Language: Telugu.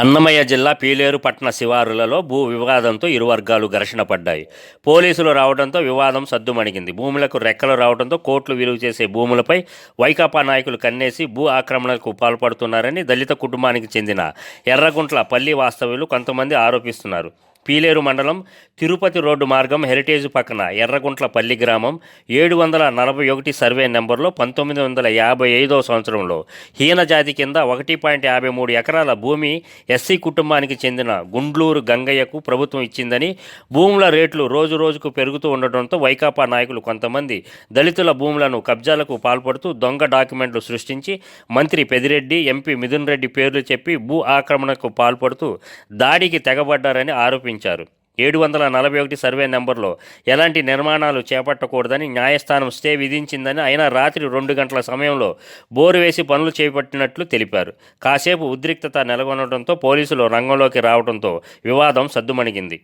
అన్నమయ్య జిల్లా పీలేరు పట్టణ శివారులలో భూ వివాదంతో ఇరు వర్గాలు ఘర్షణ పడ్డాయి. పోలీసులు రావడంతో వివాదం సద్దుమణిగింది. భూములకు రెక్కలు రావడంతో కోట్లు విలువ చేసే భూములపై వైకాపా నాయకులు కన్నేసి భూ ఆక్రమణకు పాల్పడుతున్నారని దళిత కుటుంబానికి చెందిన ఎర్రగుంట్ల పల్లి వాస్తవ్యులు కొంతమంది ఆరోపిస్తున్నారు. పీలేరు మండలం తిరుపతి రోడ్డు మార్గం హెరిటేజ్ పక్కన ఎర్రగుంట్ల పల్లి గ్రామం ఏడు వందల నలభై ఒకటి సర్వే నెంబర్లో పంతొమ్మిది వందల యాభై ఐదో సంవత్సరంలో హీన జాతి కింద ఒకటి పాయింట్ యాభై మూడు ఎకరాల భూమి ఎస్సీ కుటుంబానికి చెందిన గుండ్లూరు గంగయ్యకు ప్రభుత్వం ఇచ్చిందని భూముల రేట్లు రోజు రోజుకు పెరుగుతూ ఉండటంతో వైకాపా నాయకులు కొంతమంది దళితుల భూములను కబ్జాలకు పాల్పడుతూ దొంగ డాక్యుమెంట్లు సృష్టించి మంత్రి పెదిరెడ్డి ఎంపీ మిథున్ రెడ్డి పేర్లు చెప్పి భూ ఆక్రమణకు పాల్పడుతూ దాడికి తెగబడ్డారని ఆరోపించారు. ఏడు వందల నలభై ఒకటి సర్వే నెంబర్లో ఎలాంటి నిర్మాణాలు చేపట్టకూడదని న్యాయస్థానం స్టే విధించిందని ఆయన రాత్రి రెండు గంటల సమయంలో బోరు వేసి పనులు చేపట్టినట్లు తెలిపారు. కాసేపు ఉద్రిక్తత నెలకొనడంతో పోలీసులు రంగంలోకి రావడంతో వివాదం సద్దుమణిగింది.